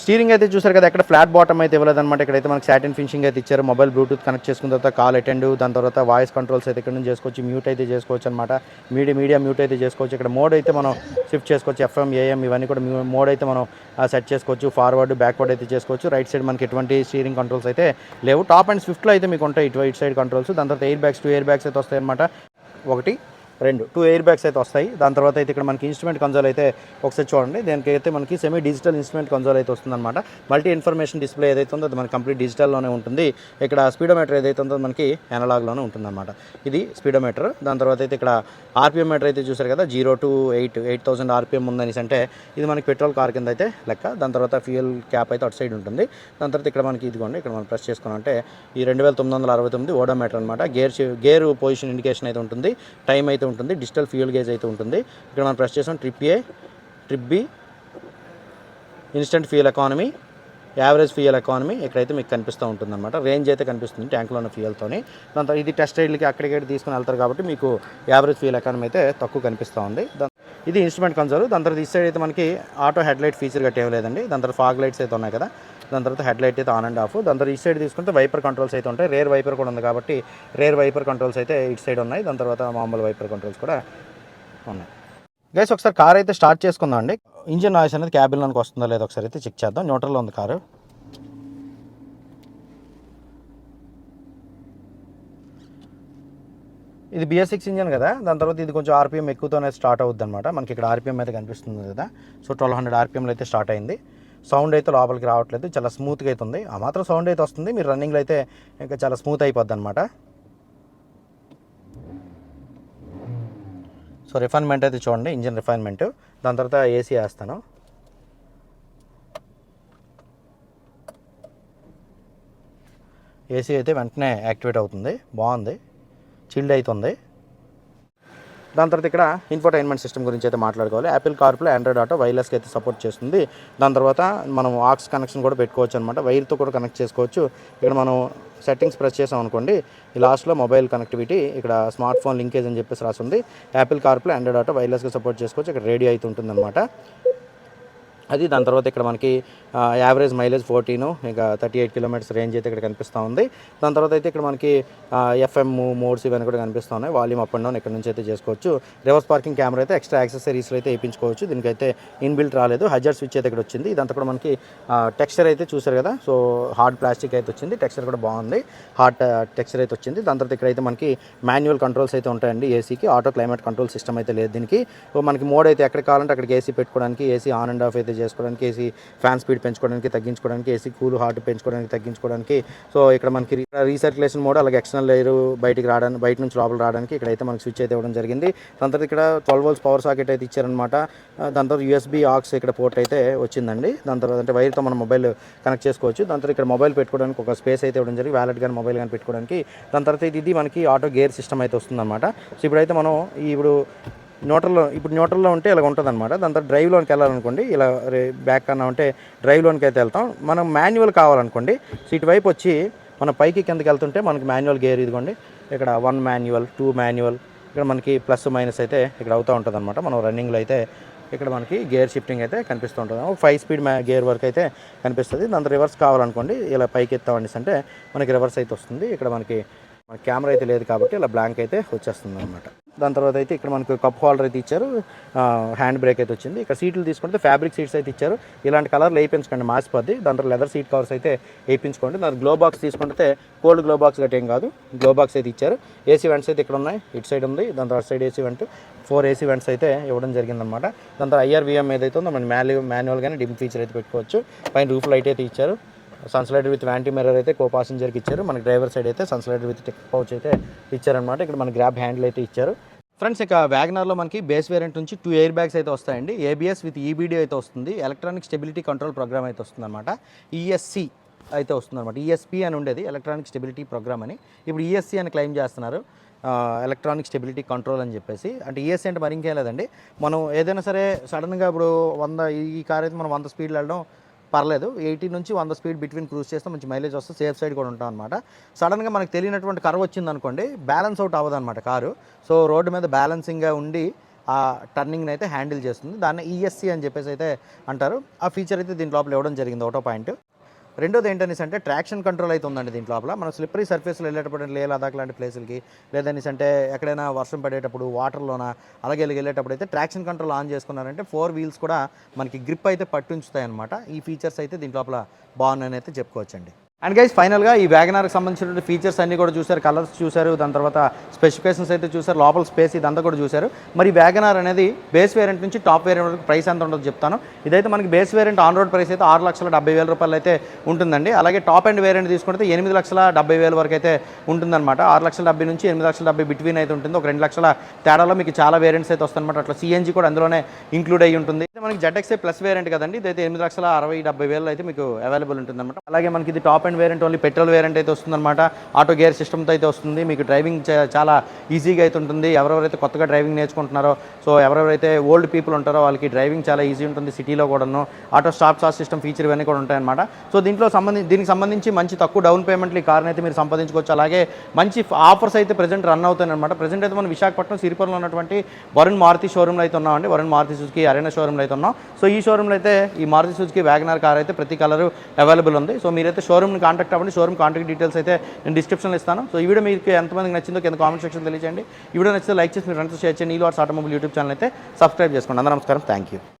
స్టీరింగ్ అయితే చూసారు కదా ఎక్కడ ఫ్లాట్ బాటమ్ అయితే ఇవ్వలేదన్నమాట. ఇక్కడైతే మనకి సాటిన్ ఫినిషింగ్ అయితే ఇచ్చారు. మొబైల్ బ్లూటూత్ కనెక్ట్ చేసుకున్న తర్వాత కాల్ అటెండ్ దాని తర్వాత వాయిస్ కంట్రోల్స్ అయితే ఇక్కడ నుంచి చేసుకోవచ్చు మ్యూట్ అయితే చేసుకోవచ్చు అనమాట మీడియా మీడియా మ్యూట్ అయితే చేసుకోవచ్చు. ఇక్కడ మోడ్ అయితే మనం షిఫ్ట్ చేసుకోవచ్చు ఎఫ్ఎం ఏఎం ఇవన్నీ కూడా మోడ్ అయితే మనం సెట్ చేసుకోవచ్చు. ఫార్వర్డ్ బ్యాక్వర్డ్ అయితే చేసుకోవచ్చు. రైట్ సైడ్ మనకి ఎటువంటి స్టీరింగ్ కంట్రోల్స్ అయితే లేవు. టాప్ అండ్ స్విఫ్ట్లో అయితే మీకు ఉంటాయి ఇటు ఇటు సైడ్ కంట్రోల్స్. దాని తర్వాత air bags two air bags అయితే వస్తాయి అనమాట ఒకటి రెండు. టూ ఎయిర్ బ్యాగ్స్ అయితే వస్తాయి. దాని తర్వాత అయితే ఇక్కడ మనకి ఇన్స్ట్రుమెంట్ కన్సోల్ అయితే ఒకసారి చూడండి. దానికి అయితే మనకి సెమీ డిజిటల్ ఇన్స్ట్రుమెంట్ కన్సోల్ అయితే వస్తుందన్నమాట. మల్టీ ఇన్ఫర్మేషన్ డిస్ప్లే ఏదైతే ఉందో అది మనకి కంప్లీట్ డిజిటల్లోనే ఉంటుంది. ఇక్కడ స్పీడోమీటర్ ఏదైతే ఉందో మనకి అనలాగ్లోనే ఉంటుందన్నమాట. ఇది స్పీడోమీటర్ దాని తర్వాత అయితే ఇక్కడ ఆర్పిఎం మీటర్ అయితే చూసారు కదా zero to eight eight thousand RPM ఉందని అంటే ఇది మనకి పెట్రోల్ కార్ కింద అయితే లెక్క. దాని తర్వాత ఫ్యూయల్ క్యాప్ అయితే అటు సైడ్ ఉంటుంది. దాని తర్వాత ఇక్కడ మనకి ఇదిగోండి ఇక్కడ మనం ప్రెస్ చేసుకున్నామంటే ఈ రెండు వేల తొమ్మిది వందల అరవై తొమ్మిది ఓడోమీటర్ అనమాట గేర్ గేర్ పొజిషన్ ఇండికేషన్ అయితే ఉంటుంది. టైం అయితే ఉంటుంది డిజిటల్ ఫ్యూయల్ గేజ్ అయితే ఉంటుంది. ఇక్కడ మనం ప్రెస్ చేసాం trip A trip B instant fuel economy average fuel economy ఇక్కడైతే మీకు కనిపిస్తూ ఉంటుంది అనమాట రేంజ్ అయితే కనిపిస్తుంది ట్యాంక్లో ఉన్న ఫ్యూయల్తోని. దాంతో ఇది టెస్ట్ రైడ్లకి అక్కడికి తీసుకుని వెళ్తారు కాబట్టి మీకు యావరేజ్ ఫ్యూయల్ ఎకానమీ అయితే తక్కువ కనిపిస్తూ ఉంది. ఇది ఇన్స్ట్రుమెంట్ కన్సోల్. దాని తర్వాత ఈ సైడ్ అయితే మనకి ఆటో హెడ్ లైట్ ఫీచర్ గట్టి లేదండి. దాని తర్వాత ఫాగ్ లైట్స్ అయితే ఉన్నాయి కదా. దాని తర్వాత హెడ్ లైట్ అయితే ఆన్ అండ్ ఆఫ్. దాని తర్వాత ఈ సైడ్ తీసుకుంటే వైపర్ కంట్రోల్స్ అయితే ఉంటాయి. రేర్ వైపర్ కూడా ఉంది కాబట్టి రేర్ వైపర్ కంట్రోల్స్ అయితే ఇటు సైడ్ ఉన్నాయి. దాని తర్వాత మామూలు వైపర్ కంట్రోల్స్ కూడా ఉన్నాయి. గైస్ ఒకసారి కార్ అయితే స్టార్ట్ చేసుకుందాం అండి. ఇంజిన్ నాయిస్ అనేది క్యాబిన్లోకి వస్తుందో లేదో ఒకసారి అయితే చెక్ చేద్దాం. న్యూట్రల్లో ఉంది కారు. ఇది బిఎస్ సిక్స్ ఇంజన్ కదా. దాని తర్వాత ఇది కొంచెం ఆర్పిఎం ఎక్కువతోనే స్టార్ట్ అవుద్ది అనమాట మనకి ఇక్కడ ఆర్పిఎం అయితే కనిపిస్తుంది కదా. సో ట్వెల్వ్ హండ్రెడ్ ఆర్పిఎంలో అయితే స్టార్ట్ అయింది. సౌండ్ అయితే లోపలికి రావట్లేదు. చాలా స్మూత్గా అయితే ఉంది ఆ మాత్రం సౌండ్ అయితే వస్తుంది. మీరు రన్నింగ్లో అయితే ఇంకా చాలా స్మూత్ అయిపోద్ది అనమాట సో రిఫైన్మెంట్ అయితే చూడండి. ఇంజిన్ రిఫైన్మెంట్ దాని తర్వాత ఏసీ వేస్తాను. ఏసీ అయితే వెంటనే యాక్టివేట్ అవుతుంది. బాగుంది. చిల్డ్ అవుతుంది. దాని తర్వాత ఇక్కడ ఇన్ఫర్టైన్మెంట్ సిస్టమ్ గురించి అయితే మాట్లాడుకోవాలి. యాపిల్ కార్ప్లో ఆండ్రాయిడ్ ఆటో వైర్లెస్కి అయితే సపోర్ట్ చేస్తుంది. దాని తర్వాత మనం ఆక్స్ కనెక్షన్ కూడా పెట్టుకోవచ్చు అనమాట వైర్తో కూడా కనెక్ట్ చేసుకోవచ్చు. ఇక్కడ మనం సెట్టింగ్స్ ప్రెస్ చేసాం అనుకోండి ఈ లాస్ట్లో మొబైల్ కనెక్టివిటీ ఇక్కడ స్మార్ట్ ఫోన్ లింకేజ్ అని చెప్పేసి రాసింది. యాపిల్ కార్ప్లో ఆండ్రాయిడ్ ఆటో వైర్లెస్గా సపోర్ట్ చేసుకోవచ్చు. ఇక్కడ రేడియో అయితే ఉంటుందన్నమాట. అది దాని తర్వాత ఇక్కడ మనకి యావరేజ్ మైలేజ్ ఫోర్టీను ఇంకా థర్టీ ఎయిట్ కిలోమీటర్స్ రేంజ్ అయితే ఇక్కడ కనిపిస్తూ ఉంది. దాని తర్వాత అయితే ఇక్కడ మనకి ఎఫ్ఎం మోడ్స్ ఇవన్నీ కూడా కనిపిస్తూ ఉన్నాయి. వాల్యూమ్ అప్ అండ్ డౌన్ ఇక్కడ నుంచి అయితే చేసుకోవచ్చు. రివర్స్ పార్కింగ్ కెమెరా అయితే ఎక్స్ట్రా యాక్సెసరీస్లో అయితే వేయించుకోవచ్చు. దీనికైతే ఇన్బిల్ట్ రాలేదు. హజర్ స్విచ్ అయితే ఇక్కడ వచ్చింది. ఇదంతా కూడా మనకి టెక్స్చర్ అయితే చూసారు కదా. సో హార్డ్ ప్లాస్టిక్ అయితే వచ్చింది. టెక్స్చర్ కూడా బాగుంది. హార్డ్ టెక్స్చర్ అయితే వచ్చింది. దాని తర్వాత ఇక్కడైతే మనకి మాన్యువల్ కంట్రోల్స్ అయితే ఉంటాయండి ఏసీకి ఆటో క్లైమేట్ కంట్రోల్ సిస్టమ్ అయితే లేదు దీనికి. సో మనకి మోడ్ అయితే ఎక్కడ కావాలంటే అక్కడికి ఏసీ పెట్టుకోవడానికి ఏసీ ఆన్ అండ్ ఆఫ్ అయితే చేసుకోవడానికి ఏసీ ఫ్యాన్ స్పీడ్ పెంచుకోవడానికి తగ్గించుకోవడానికి ఏసీ కూల్ హార్ట్ పెంచుకోవడానికి తగ్గించుకోవడానికి. సో ఇక్కడ మనకి రీసర్క్యులేషన్ మోడ్ అలాగే ఎక్స్టర్నల్ ఎయిర్ బయటికి రావడానికి బయట నుంచి లోపల రావడానికి ఇక్కడైతే మనకి స్విచ్ అయితే ఇవ్వడం జరిగింది. దాని తర్వాత ఇక్కడ ట్వెల్వ్ వోల్స్ పవర్ సాకెట్ అయితే ఇచ్చారనమాట దాని తర్వాత యూఎస్బీ ఆక్స్ ఇక్కడ పోర్ట్ అయితే వచ్చిందండి. దాని తర్వాత అంటే వైర్తో మన మొబైల్ కనెక్ట్ చేసుకోవచ్చు. దాని తర్వాత ఇక్కడ మొబైల్ పెట్టుకోవడానికి ఒక స్పేస్ అయితే ఇవ్వడం జరిగింది. వ్యాలెట్ కానీ మొబైల్ కానీ పెట్టుకోవడానికి. దాని తర్వాత ఇది మనకి ఆటో గేర్ సిస్టమ్ అయితే వస్తుందన్నమాట. సో ఇప్పుడైతే మనం ఇప్పుడు న్యూట్రల్లో ఇప్పుడు న్యూట్రల్లో ఉంటే ఇలా ఉంటుంది అనమాట దాని తర్వాత డ్రైవ్లోనికి వెళ్ళాలనుకోండి ఇలా రే- బ్యాక్ కన్నా ఉంటే డ్రైవ్లోనికి అయితే వెళ్తాం. మనం మాన్యువల్ కావాలనుకోండి సో ఇటువైపు వచ్చి మన పైకి కిందకి వెళ్తుంటే మనకి మాన్యువల్ గేర్ ఇదిగోండి. ఇక్కడ వన్ మాన్యువల్ టూ మాన్యువల్ ఇక్కడ మనకి ప్లస్ మైనస్ అయితే ఇక్కడ అవుతూ ఉంటుంది అనమాట మనం రన్నింగ్లో అయితే ఇక్కడ మనకి గేర్ షిఫ్టింగ్ అయితే కనిపిస్తూ ఉంటుంది. ఒక ఫైవ్ స్పీడ్ మ్యా గేర్ వర్క్ అయితే కనిపిస్తుంది. దాంతో రివర్స్ కావాలనుకోండి ఇలా పైకి ఎత్తామండి అంటే మనకి రివర్స్ అయితే వస్తుంది. ఇక్కడ మనకి మన కెమెరా అయితే లేదు కాబట్టి ఇలా బ్లాంక్ అయితే వచ్చేస్తుంది అనమాట దాని తర్వాత అయితే ఇక్కడ మనకు కప్ హోల్డర్ అయితే ఇచ్చారు. హ్యాండ్ బ్రేక్ అయితే వచ్చింది. ఇక్కడ సీట్లు తీసుకుంటే ఫ్యాబ్రిక్ సీట్స్ అయితే ఇచ్చారు. ఇలాంటి కలర్లు వేయించుకోండి మాసిపోద్ది. దాని తర్వాత లెదర్ సీట్ కవర్స్ అయితే వేయించుకోండి. దాని గ్లో బాక్స్ తీసుకుంటే కోల్డ్ గ్లో బాక్స్ గట్టి ఏం కాదు. గ్లో బాక్స్ అయితే ఇచ్చారు. ఏసీ వెంట్స్ అయితే ఇక్కడ ఉన్నాయి. ఇటు సైడ్ ఉంది. దాని తర్వాత side AC vent. Four AC vents అయితే ఇవ్వడం జరిగిందనమాట దాని తర్వాత ఐఆర్విఎం ఏదైతే ఉందో మన మ్యాన్యువల్ మాన్యువల్ కానీ డిమ్ ఫీచర్ అయితే పెట్టుకోవచ్చు. పైన రూఫ్ లైట్ అయితే ఇచ్చారు. సన్స్లైడర్ విత్ వ్యాంటీ మిర్రర్ అయితే కో పాసింజర్కి ఇచ్చారు. మనకి డ్రైవర్ సైడ్ అయితే సన్స్లైడర్ విత్ టెక్ పౌచ్ అయితే ఇచ్చారనమాట ఇక్కడ మన గ్రాబ్ హ్యాండిల్ అయితే ఇచ్చారు. ఫ్రెండ్స్ ఇక వ్యాగనర్లో మనకి బేస్ వేరియంట్ నుంచి టూ ఎయిర్ బ్యాగ్స్ అయితే వస్తాయండి. ఏబిఎస్ విత్ ఈబీడీ అయితే వస్తుంది. ఎలక్ట్రానిక్ స్టెబిలిటీ కంట్రోల్ ప్రోగ్రామ్ అయితే వస్తుందన్నమాట. ఈఎస్సి అయితే వస్తుందన్నమాట. ఈఎస్పి అని ఉండేది. ఎలక్ట్రానిక్ స్టెబిలిటీ ప్రోగ్రామ్ అని. ఇప్పుడు ఈఎస్సి అని క్లెయిమ్ చేస్తున్నారు. ఎలక్ట్రానిక్ స్టెబిలిటీ కంట్రోల్ అని చెప్పేసి. అంటే ఈఎస్సీ అంటే మరి ఇంకేం లేదండి. మనం ఏదైనా సరే సడన్గా ఇప్పుడు వంద ఈ కార్ అయితే మనం వంద స్పీడ్లో వెళ్ళడం పర్లేదు ఎయిటీ నుంచి వంద స్పీడ్ బిట్వీన్ క్రూజ్ చేస్తే మంచి మైలేజ్ వస్తే సేఫ్ సైడ్ కూడా ఉంటాం అనమాట సడన్గా మనకు తెలియనటువంటి కర్వ్ వచ్చింది అనుకోండి బ్యాలెన్స్ అవుట్ అవ్వదు అనమాట కారు. సో రోడ్డు మీద బ్యాలెన్సింగ్గా ఉండి ఆ టర్నింగ్ని అయితే హ్యాండిల్ చేస్తుంది. దాన్ని ఈఎస్సీ అని చెప్పేసి అయితే అంటారు. ఆ ఫీచర్ అయితే దీని లోపల ఇవ్వడం జరిగింది ఒకటో పాయింట్. రెండోది ఏంటనేసి అంటే ట్రాక్షన్ కంట్రోల్ అయితే ఉందండి దీంట్లో లోపల. మనం స్లిప్పరీ సర్ఫేస్లో వెళ్ళేటప్పుడు లే లదాఖ్ లాంటి ప్లేసులకి లేదనేసి అంటే ఎక్కడైనా వర్షం పడేటప్పుడు వాటర్లోన అలాగే వెళ్ళి వెళ్ళేటప్పుడు అయితే ట్రాక్షన్ కంట్రోల్ ఆన్ చేసుకున్నారంటే ఫోర్ వీల్స్ కూడా మనకి గ్రిప్ అయితే పట్టుంచుతాయి అనమాట ఈ ఫీచర్స్ అయితే దీంట్లో లోపల బాగున్నాయని అయితే చెప్పుకోవచ్చండి. అండ్ గైస్ ఫైనల్గా ఈ వ్యాగనార్కి సంబంధించిన ఫీచర్స్ అన్ని కూడా చూశారు. కలర్స్ చూశారు. దాని తర్వాత స్పెసిఫికేషన్స్ అయితే చూశారు. లోపల స్పేస్ ఇదంతా కూడా చూశారు. మరి వ్యాగనార్ అనేది బేస్ వేరియంట్ నుంచి టాప్ వేరియంట్ వరకు ప్రైస్ ఎంత ఉంటుందో చెప్తాను. ఇదైతే మనకి base variant on road price అయితే ఆరు లక్షల డెబ్బై వేల రూపాయలు అయితే ఉంటుందండి. అలాగే టాప్ అండ్ వేరియంట్ తీసుకుంటే ఎనిమిది లక్షల డెబ్బై వేల వరకు అయితే ఉంటుందన్నమాట. ఆరు లక్షల డెబ్బై నుంచి ఎనిమిది లక్షల డెబ్బై బిట్వీన్ అయితే ఉంటుంది. ఒక రెండు లక్షల తేడాలో మీకు చాలా వేరియంట్స్ అయితే వస్తుందన్నమాట అట్లా సిఎన్జి కూడా అందులోనే ఇంక్లూడ్ అయ్యి ఉంటుంది. మనకి జెడ్ఎక్సే ప్లస్ వేరియంట్ కదండి. ఇదైతే ఎనిమిది లక్షల అరవై డెబ్బై వేలు అయితే మీకు అవైలబుల్ ఉంటుందన్నమాట. అలాగే మనకి ఇది top end variant only petrol variant అయితే వస్తుందన్నమాట. ఆటో గేర్ సిస్టమ్తో అయితే వస్తుంది. మీకు డ్రైవింగ్ చాలా ఈజీగా అయితే ఉంటుంది. ఎవరెవరైతే కొత్తగా డ్రైవింగ్ నేర్చుకుంటున్నారో సో ఎవరెవరైతే ఓల్డ్ పీపుల్ ఉంటారో వాళ్ళకి డ్రైవింగ్ చాలా ఈజీ ఉంటుంది సిటీలో కూడాను. Auto stop start system feature ఇవన్నీ కూడా ఉంటాయన్నమాట. సో దీంట్లో సంబంధించి దీనికి సంబంధించి మంచి తక్కువ డౌన్ పేమెంట్లు ఈ కార్ని అయితే మీరు సంపాదించుకోవచ్చు. అలాగే మంచి ఆఫర్స్ అయితే ప్రజెంట్ రన్ అవుతాయన్నమాట. ప్రజెంట్ అయితే మనం విశాఖపట్నం సిరిపురంలో ఉన్నటువంటి వరుణ్ మారుతి షోరూమ్లో అయితే ఉన్నామండి. వరుణ్ మారుతి సుజుకి అరేనా షోరూమ్లో అయితే ఉన్నాం. సో ఈ షోరూమ్లో అయితే ఈ మారుతి సుజుకి వ్యాగనార్ కార్ అయితే ప్రతి కలర్ అవైలబుల్ ఉంది. సో మీరైతే షోరూమ్ని కాంటాక్ట్ అవ్వండి. షోరూమ్ కాంటాక్ట్ డీటెయిల్స్ అయితే నేను డిస్క్రిప్షన్లో ఇస్తాను. సో ఈ వీడియో మీకు ఎంతమందికి నచ్చిందో కింద కామెంట్ సెక్షన్ తెలియజేయండి. ఈ వీడియో నచ్చితే లైక్ చేసి మీరు ఫ్రెండ్స్ షేర్ చేయండి. ఈ వాట్స్ ఆటోమొబైల్ యూట్యూబ్ ఛానల్ అయితే సబ్స్క్రైబ్ చేసుకోండి. అందరూ నమస్కారం. Thank you